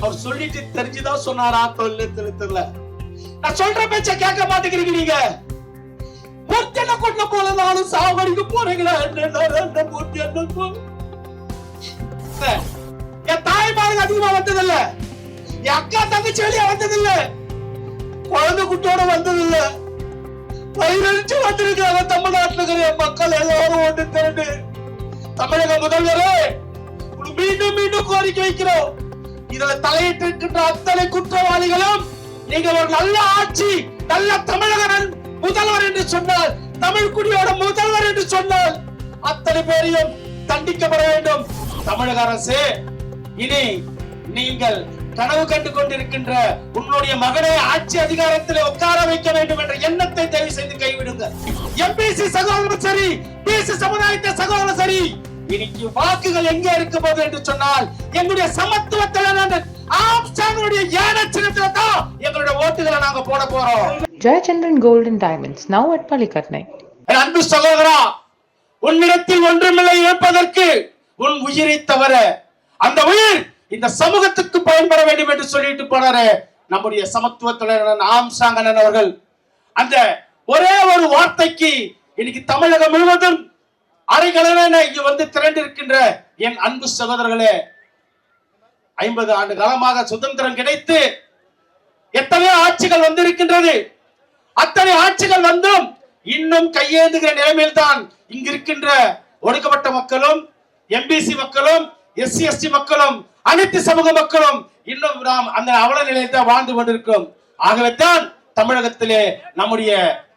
அவர் சொல்லிட்டு தெரிஞ்சுதான் சொன்னாரா? தொழில் தெரியல நான் சொல்ற பேச்ச கேட்க மாட்டேங்கிறீங்க நீங்க. ஒருத்தனை கொண்ட போல நானும் சாவடிக்க போறீங்களா? என்ன மூர்த்தி என்ன என் தாய்மாருக்கு அதிகமா வந்ததில்ல. என் அக்கா தங்கச்சி வெளியே வந்ததில்ல. குழந்தை குட்டோட வந்ததில்ல. பதினஞ்சு வந்திருக்கிறாங்க தமிழ்நாட்டுல இருக்கிற என் மக்கள் எல்லாரும் ஒன்று திரண்டு. தமிழக முதல்வரே மீண்டும் மீண்டும் கோரிக்கை வைக்கிறோம். இதுல தலையிட்டிருக்கின்ற அத்தனை குற்றவாளிகளும் நீங்கள் ஒரு நல்ல ஆட்சி நல்ல தமிழகன் முதல்வர் என்று சொன்னால் தமிழ் குடியோட முதல்வர் என்று சொன்னால் அத்தனை பேரையும் தண்டிக்கப்பட வேண்டும். தமிழக அரசு இனி நீங்கள் கனவு கண்டு கொண்டிருக்கின்ற உன்னுடைய மகனை ஆட்சி அதிகாரத்தில் உட்கார வைக்க வேண்டும் என்ற எண்ணத்தை தயவு செய்து கைவிடுங்க. எம்பிசி சகோதரர் சரி பிசி சமுதாயத்தை சகோதரர் சரி இன்னைக்கு வாக்குகள் எங்க இருக்க போது என்று சொன்னால் எங்களுடைய சமத்துவத்தில் ஆம்ஸ்டாங்களுடைய ஏனச்சினத்துல தான் எங்களுடைய ஓட்டுகளை நாங்க போட போறோம் and Diamonds, now at Palikatnai. என் அன்பு சகோதரா உன்னிடத்தில் ஒன்றுமில்லை இழப்பதற்கு உன் உயிரை தவிர அந்த உயிர் இந்த சமூகத்துக்கு பயன்பட வேண்டும் என்று சொல்லிட்டு போனாரு நம்முடைய சமத்துவ தலைவர் ஆம்சாங்கன் அவர்கள் அந்த ஒரே ஒரு வார்த்தைக்கு இன்னைக்கு தமிழகம் முழுவதும் அரைக்கலன இங்கு வந்து திரண்டிருக்கின்ற என் அன்பு சகோதரர்களே ஐம்பது ஆண்டு காலமாக சுதந்திரம் கிடைத்து எத்தனையோ ஆட்சிகள் வந்திருக்கின்றது? அத்தனை ஆட்சிகள் வந்தும் இன்னும் கையேந்துகிற நிலைமையில் தான் இங்க இருக்கின்ற ஒடுக்கப்பட்ட மக்களும் எம்பிசி மக்களும் எஸ்சி எஸ்டி மக்களும் அனைத்து சமூக மக்களும் இன்னும் நாம் அந்த அவல நிலையில் தான் வாழ்ந்து கொண்டிருக்கிறோம். ஆகவே தான் தமிழகத்திலே நம்முடைய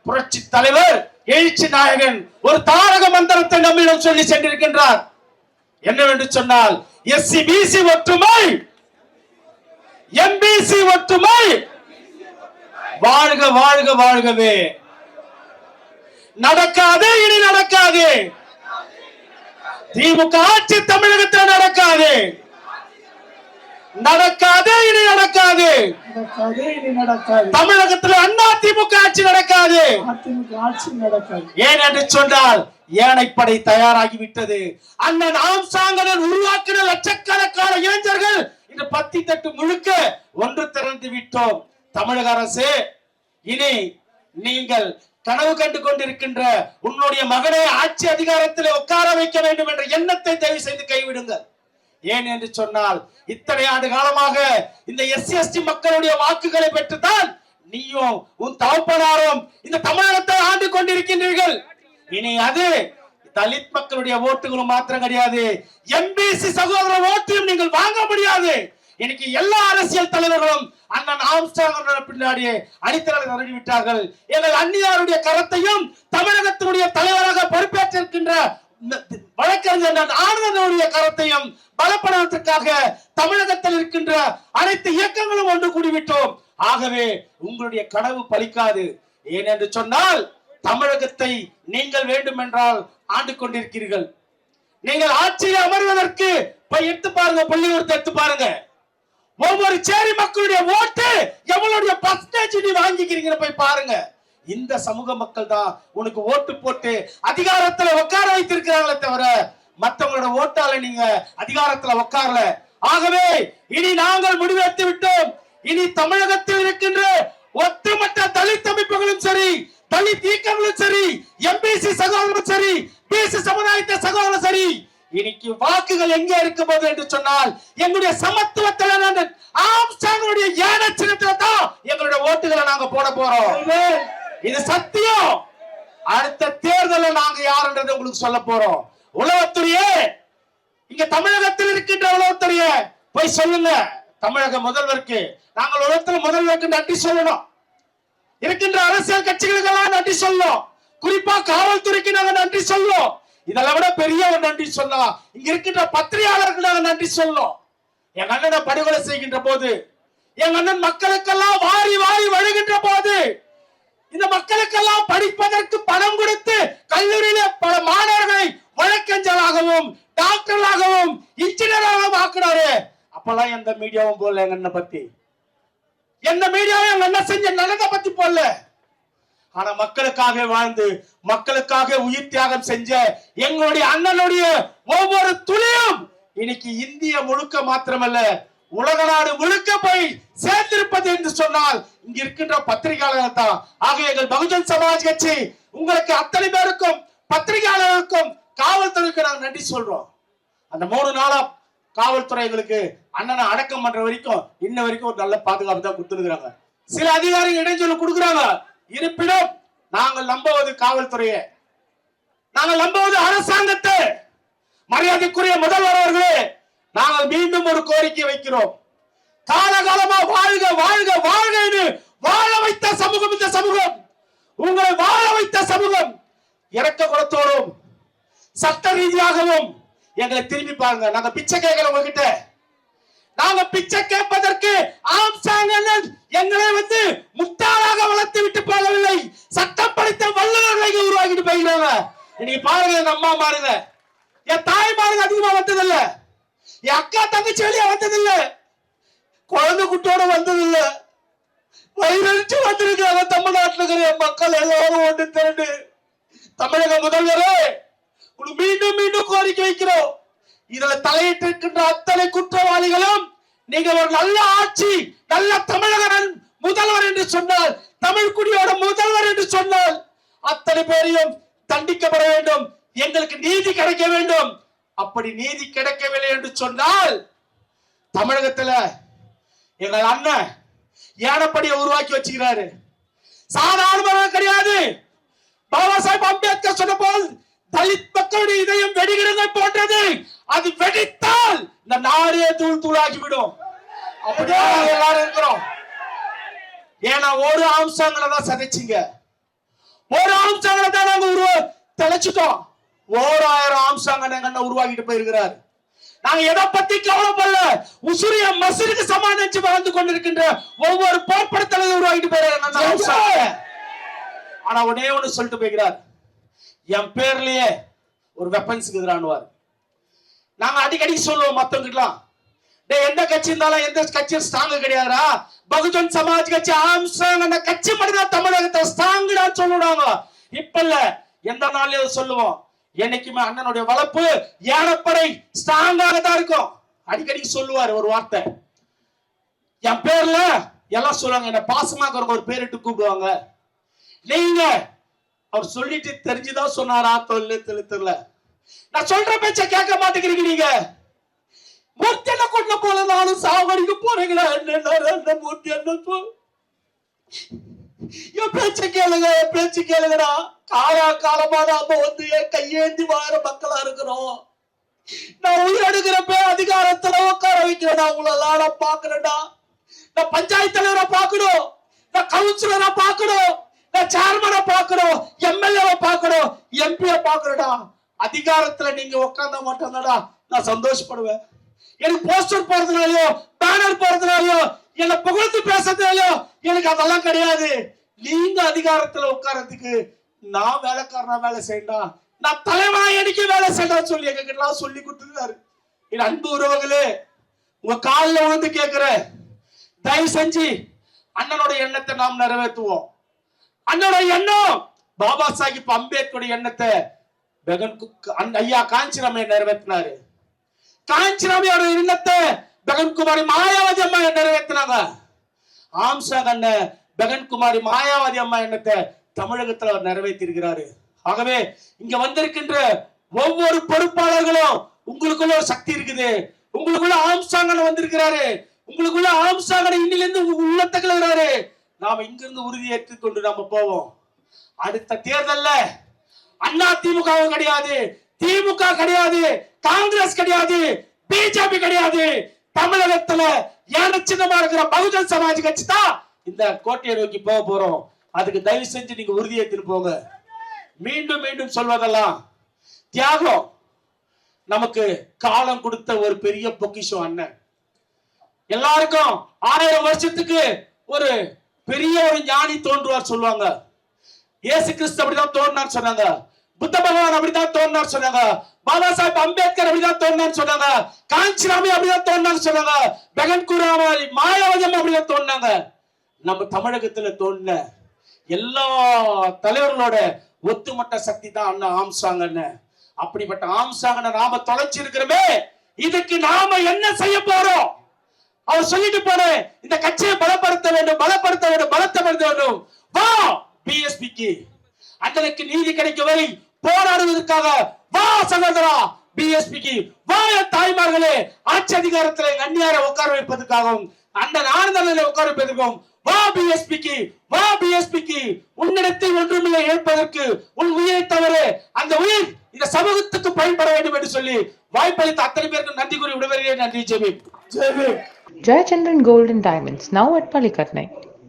புரட்சி தலைவர் எழுச்சி நாயகன் ஒரு தாரக மந்திரத்தை நம்மிடம் சொல்லி சென்றிருக்கின்றார். என்னவென்று சொன்னால் எஸ்சி பிசி ஒற்றுமை. எம்பிசி ஒற்றுமை. வாழ்க வாழ்க வாழ்கவே. நடக்காது இனி நடக்காது. திமுக ஆட்சி தமிழகத்தில் நடக்காது. நடக்காது இனி நடக்காது. தமிழகத்தில் அண்ணா திமுக ஆட்சி நடக்காது. அதிமுக ஆட்சி நடக்காது. ஏன் என்று சொன்னால் ஏனைப்படை தயாராகி விட்டது அண்ணன் ஆம்சாங்கனன் உருவாக்கின லட்சக்கணக்கான இளைஞர்கள் இந்த பத்தி தட்டு முழுக்க ஒன்று திரண்டு விட்டோம். தமிழக அரசு இனி நீங்கள் கனவு கண்டு கொண்டிருக்கின்ற உன்னுடைய மகனை ஆட்சி அதிகாரத்தில் உட்கார வைக்க வேண்டும் என்ற எண்ணத்தை தயவு செய்து கைவிடுங்கள். ஏன் என்று சொன்னால் இத்தனை ஆண்டு காலமாக இந்த எஸ்சி எஸ்டி மக்களுடைய வாக்குகளை பெற்றுத்தான் நீயும் உன் தகப்பனாரும் இந்த தமிழகத்தை ஆண்டு கொண்டிருக்கின்றீர்கள். இனி அது தலித் மக்களுடைய ஓட்டுகளும் மாத்திரம் கிடையாது. எம்பிசி சகோதர ஓட்டையும் நீங்கள் வாங்க முடியாது. இன்னைக்கு எல்லா அரசியல் தலைவர்களும் அண்ணன் ஆம்ஸ்டாங் பின்னாடியே அடித்தளம் நிறுவி விட்டார்கள் எங்கள் அந்நியாருடைய கரத்தையும் தமிழகத்தினுடைய தலைவராக பொறுப்பேற்றிருக்கின்ற வழக்கறிஞர் ஆனந்தனுடைய கரத்தையும் பலப்படுவதற்காக தமிழகத்தில் இருக்கின்ற அனைத்து இயக்கங்களும் ஒன்று கூடிவிட்டோம். ஆகவே உங்களுடைய கனவு பலிக்காது. ஏனென்று சொன்னால் தமிழகத்தை நீங்கள் வேண்டும் என்றால் ஆண்டு கொண்டிருக்கிறீர்கள். நீங்கள் ஆட்சியில் அமர்வதற்கு போய் எடுத்து பாருங்க பள்ளிக்கூடத்தை எடுத்து பாருங்க. ஒவ்வொரு சேரி மக்களுடைய ஓட்டு எவ்வளவு பர்சன்டேஜ் வாங்கிக்கிறீங்க போய் பாருங்க. இந்த சமூக மக்கள் தான் உனக்கு ஓட்டு போட்டு அதிகாரத்துல உட்கார வைத்திருக்கிறாங்களே தவிர மத்தவங்களோட ஓட்டால நீங்க அதிகாரத்துல உட்காரல. ஆகவே இனி நாங்கள் முடிவெடுத்து விட்டோம். இனி தமிழகத்தில் இருக்கின்ற ஒட்டுமொத்த தலித் அமைப்புகளும் சரி தலித் இயக்கங்களும் சரி எம்பிசி சகோதரரும் சரி பிசி சமுதாயத்தை சகோதரரும் சரி இன்னைக்கு வாக்குகள் எங்க இருக்கும்போது போது என்று சொன்னால் எங்களுடைய சமத்துவ தலைவர் ஆம்ஸ்டாங்களுடைய ஏனச்சினத்துல தான் எங்களுடைய ஓட்டுகளை நாங்க போட போறோம். இது சத்தியம். அடுத்த தேர்தலில் நாங்க யாருன்றது உங்களுக்கு சொல்ல போறோம். உளவுத்துறையே இங்க தமிழகத்தில் இருக்கின்ற உளவுத்துறைய போய் சொல்லுங்க. தமிழக முதல்வருக்கு. நாங்கள் உலகத்துல முதல்வருக்கு நன்றி சொல்லணும். இருக்கின்ற அரசியல் கட்சிகளுக்கெல்லாம் நன்றி சொல்லணும். குறிப்பா காவல்துறைக்கு நாங்க நன்றி சொல்லணும். இதெல்லாம் விட பெரிய ஒரு நன்றி சொல்லலாம். இங்க இருக்கின்ற பத்திரிகையாளருக்கு நாங்க நன்றி சொல்லணும். என் அண்ணனை படுகொலை செய்கின்ற போது என் அண்ணன் மக்களுக்கெல்லாம் வாரி வாரி வழுகின்ற போது இந்த மக்களுக்கெல்லாம் படிப்பதற்கு பணம் கொடுத்து கல்லூரியில பல மாணவர்களை வழக்கஞ்சலாகவும் டாக்டர்களாகவும் இன்ஜினியராகவும் ஆக்குனாரு. அப்பெல்லாம் எந்த மீடியாவும் போடல எங்க அண்ணனை பத்தி. எந்த மீடியாவும் எங்க அண்ணன் செஞ்ச நல்லதை பத்தி போடல. ஆனா மக்களுக்காக வாழ்ந்து மக்களுக்காக உயிர் தியாகம் செஞ்ச எங்களுடைய அண்ணனுடைய ஒவ்வொரு துளியும் இன்னைக்கு இந்திய முழுக்க மாத்திரமல்ல உலக நாடு முழுக்க போய் சேர்ந்திருப்பது என்று சொன்னால் இங்க இருக்கின்ற பத்திரிகையாளர்கள் தான் ஆக எங்கள் பகுஜன் சமாஜ் கட்சி உங்களுக்கு அத்தனை பேருக்கும் பத்திரிகையாளர்களுக்கும் காவல்துறைக்கு நாங்க நன்றி சொல்றோம். அந்த மூணு நாளா காவல்துறை எங்களுக்கு அண்ணனை அடக்கம் பண்ற வரைக்கும் இன்ன வரைக்கும் ஒரு நல்ல பாதுகாப்பு தான் கொடுத்துருக்காங்க சில அதிகாரிகள் இடைஞ்சொல் கொடுக்குறாங்க. இருப்பினும் நாங்கள் நம்புவது காவல்துறையை. நாங்கள் நம்புவது அரசாங்கத்தை. மரியாதைக்குரிய முதல்வர் அவர்களே. நாங்கள் மீண்டும் ஒரு கோரிக்கை வைக்கிறோம். காலகாலமா வாழ்க வாழ்க வாழ்க வாழ வைத்த சமூகம் இந்த சமூகம். உங்களை வாழ வைத்த சமூகம். இறக்க குளத்தோடும் சட்ட ரீதியாகவும் எங்களை திரும்பி பாருங்க. நாங்க பிச்சை கேட்கல உங்ககிட்ட. நாங்க பிச்சை கேட்பதற்கு ஆம்சாங்கன் எங்களை வந்து முட்டாளாக வளர்த்து விட்டு போகவில்லை. சட்டம் படித்த வல்லுநர்களை உருவாக்கிட்டு போகிறாங்க இன்னைக்கு பாருங்க என் அம்மா மாறுங்க. என் தாய் மாருங்க அதிகமா என் அக்கா தங்கச்சி வெளியே வந்ததில்ல. குழந்தை குட்டியோட வந்ததில்ல. வயிறடிச்சு வந்திருக்காங்க தமிழ்நாட்டில் இருக்கிற மக்கள் எல்லாரும் ஒன்று திரண்டு. தமிழக முதல்வரே உங்களுக்கு மீண்டும் மீண்டும் கோரிக்கை வைக்கிறோம். இதுல தலையிட்டு இருக்கின்ற அத்தனை குற்றவாளிகளும் நீங்க ஒரு நல்ல ஆட்சி நல்ல தமிழகன் முதல்வர் என்று சொன்னால் தமிழ் குடியோட முதல்வர் என்று சொன்னால் அத்தனை பேரையும் தண்டிக்கப்பட வேண்டும். எங்களுக்கு நீதி கிடைக்க வேண்டும். அப்படி நீதி கிடைக்கவில்லை என்று சொன்னால் தமிழகத்துல எங்கள் அண்ணன் ஏனப்படியை உருவாக்கி வச்சுக்கிறாரு. சாதாரணமாக கிடையாது. பாபா சாஹிப் அம்பேத்கர் சொன்ன போல் தலித் மக்களுடைய இதயம் வெடிகிடங்கை போன்றது. அது வெடித்தால் இந்த நாடே தூள் தூளாகி விடும் அப்படிதான் எல்லாரும் இருக்கிறோம். ஏன்னா ஒரு அம்சங்களை தான் சதைச்சிங்க. ஒரு அம்சங்களை தான் நாங்க உருவ தெளிச்சிட்டோம். ஓராயிரம் எங்க அண்ணன் உருவாக்கிட்டு போயிருக்கிறார். நாங்க எதை பத்தி கவலைப்படல. உசுரிய மசருக்கு சமாளிச்சு வாழ்ந்து கொண்டிருக்கின்ற ஒவ்வொரு போர்ப்படத்தலை உருவாக்கிட்டு போயிருக்காங்க ஆனா ஒன்னே ஒண்ணு சொல்லிட்டு போய்கிறார் என் பேர்லயே ஒரு வெப்பன்ஸ் எதிரானுவார். நாங்க அடிக்கடி சொல்லுவோம் மத்தவங்கிட்டலாம் டேய் எந்த கட்சி இருந்தாலும் எந்த கட்சியும் ஸ்ட்ராங் கிடையாதுடா. பகுஜன் சமாஜ் கட்சி ஆம்ஸ்ட்ராங் அந்த கட்சி மட்டும்தான் தமிழகத்தை ஸ்ட்ராங்கடா சொல்லுவாங்க. இப்ப இல்ல எந்த நாள்லயும் சொல்லுவோம். என்னைக்குமே அண்ணனுடைய வளர்ப்பு ஏனப்படை ஸ்ட்ராங்காக தான் இருக்கும். அடிக்கடி சொல்லுவார் ஒரு வார்த்தை. என் பேர்ல எல்லாம் சொல்லுவாங்க என்ன பாசமாக இருக்கிறவங்க ஒரு பேரிட்டு கூப்பிடுவாங்க. நீங்க அவர் சொல்லிட்டு தெரிஞ்சுதான் சொன்னாரா தொல்ல தெளித்துல நான் சொல்ற பேச்ச கேட்க மாட்டேங்கிறீங்க நீங்க. மூர்த்தி கொண்ட போல நானும் சாவடிக்கு போறீங்களா என்ன மூர்த்தி என்ன என் பேச்ச கேளுங்க என் பேச்சு கேளுங்கடா. காலா காலமா நாம வந்து கையேந்தி வாழ மக்களா இருக்கிறோம். நான் உயிரெடுக்கிறப்ப அதிகாரத்துல உட்கார வைக்கிறேன்டா உங்களெல்லாம் நான் பாக்குறேன்டா நான் பஞ்சாயத்து தலைவரை பார்க்கணும். நான் கவுன்சிலரை பார்க்கணும். நான் சேர்மனை பார்க்கணும். எம்எல்ஏவை பார்க்கணும். எம்பியை பார்க்கணும்டா. அதிகாரத்துல நீங்க உட்கார்ந்த மாட்டேன்டா நான் சந்தோஷப்படுவேன். எனக்கு போஸ்டர் போறதுனாலயோ பேனர் போறதுனாலயோ என்ன புகழ்ந்து பேசுறதுனாலயோ எனக்கு அதெல்லாம் கிடையாது. நீங்க அதிகாரத்துல உட்கார்றதுக்கு நான் வேலைக்காரனா வேலை செய்யணும் நான் தலைவனா எனக்கு வேலை செய்யணும் சொல்லி எங்க கிட்ட சொல்லி கொடுத்துருந்தாரு என் அன்பு உறவுகளே உங்க காலில் விழுந்து கேட்கிறேன் தயவு செஞ்சு அண்ணனோட எண்ணத்தை நாம் நிறைவேற்றுவோம். அண்ணனோட எண்ணம் பாபா சாஹிப் அம்பேத்கருடைய எண்ணத்தை பெகன் ஐயா காஞ்சிராமையை நிறைவேற்றினாரு. காஞ்சிராமையோட எண்ணத்தை பெகன் குமாரி மாயாவதி அம்மா நிறைவேற்றினாங்க ஆம்சா கண்ண பெகன் குமாரி மாயாவதி அம்மா எண்ணத்தை தமிழகத்துல அவர் நிறைவேற்றிருக்கிறாரு ஆகவே இங்க வந்திருக்கின்ற ஒவ்வொரு பொறுப்பாளர்களும் உங்களுக்குள்ள ஒரு சக்தி இருக்குது. உங்களுக்குள்ள ஆம்சாங்கன் வந்திருக்கிறாரு. உங்களுக்குள்ள ஆம்சாங்கன் இன்னிலிருந்து உங்க உள்ளத்துக்குள்ள இருக்கிறாரு நாம இங்கிருந்து உறுதி ஏற்றுக்கொண்டு நாம போவோம். அடுத்த தேர்தல்ல அண்ணா திமுக கிடையாது. திமுக கிடையாது. காங்கிரஸ் கிடையாது. பிஜேபி கிடையாது. தமிழகத்துல ஏன சின்னமா இருக்கிற பகுஜன் சமாஜ் கட்சி தான் இந்த கோட்டையை நோக்கி போக போறோம். அதுக்கு தயவு செஞ்சு நீங்க உறுதியேற்று போங்க. மீண்டும் மீண்டும் சொல்வதெல்லாம் தியாகம். நமக்கு காலம் கொடுத்த ஒரு பெரிய பொக்கிஷம் அண்ணன். எல்லாருக்கும் ஆயிரம் வருஷத்துக்கு ஒரு பெரிய ஒரு ஞானி தோன்றுவார் சொல்லுவாங்க. ஏசு கிறிஸ்து அப்படிதான் தோன்றார் சொன்னாங்க. புத்த பகவான் அப்படிதான் தோன்றார் சொன்னாங்க. பாபா சாஹிப் அம்பேத்கர் அப்படிதான் தோன்றார் சொன்னாங்க. காஞ்சிராமி அப்படிதான் தோன்றார் சொன்னாங்க. பெகன் குராமாரி மாயாவதம் அப்படிதான் தோன்றாங்க. நம்ம தமிழகத்துல தோன்ற எல்லா தலைவர்களோட ஒத்துமொட்ட சக்தி தான் அண்ணா ஆம்சாங்கன்னு அப்படிப்பட்ட ஆம்சாங்கன நாம தொலைச்சிருக்கிறோமே. இதுக்கு நாம என்ன செய்ய போறோம்? அவர் சொல்லிட்டு போன இந்த கட்சியை பலப்படுத்த வேண்டும் பலப்படுத்த வேண்டும் பலப்படுத்த வேண்டும். வா பிஎஸ்பிக்கு அண்ணனுக்கு நீதி கிடைக்கும் வரை போராடுவதற்காக வா சகோதரா பிஎஸ்பிக்கு வா என் தாய்மார்களே ஆட்சி அதிகாரத்தில் அந்நியார உட்கார வைப்பதற்காகவும் அண்ணன் ஆனந்தனில் உட்கார வைப்பதற்கும் வா பிஎஸ்பிக்கு வா பிஎஸ்பிக்கு உன்னிடத்தில் ஒன்றுமில்லை ஏற்பதற்கு உன் உயிரை தவிர அந்த உயிர் இந்த சமூகத்துக்கு பயன்பட வேண்டும் என்று சொல்லி வாய்ப்பளித்த அத்தனை பேருக்கு நன்றி கூறி விடுவதே நன்றி Jemi Jayachandran golden diamonds now Diamonds, now.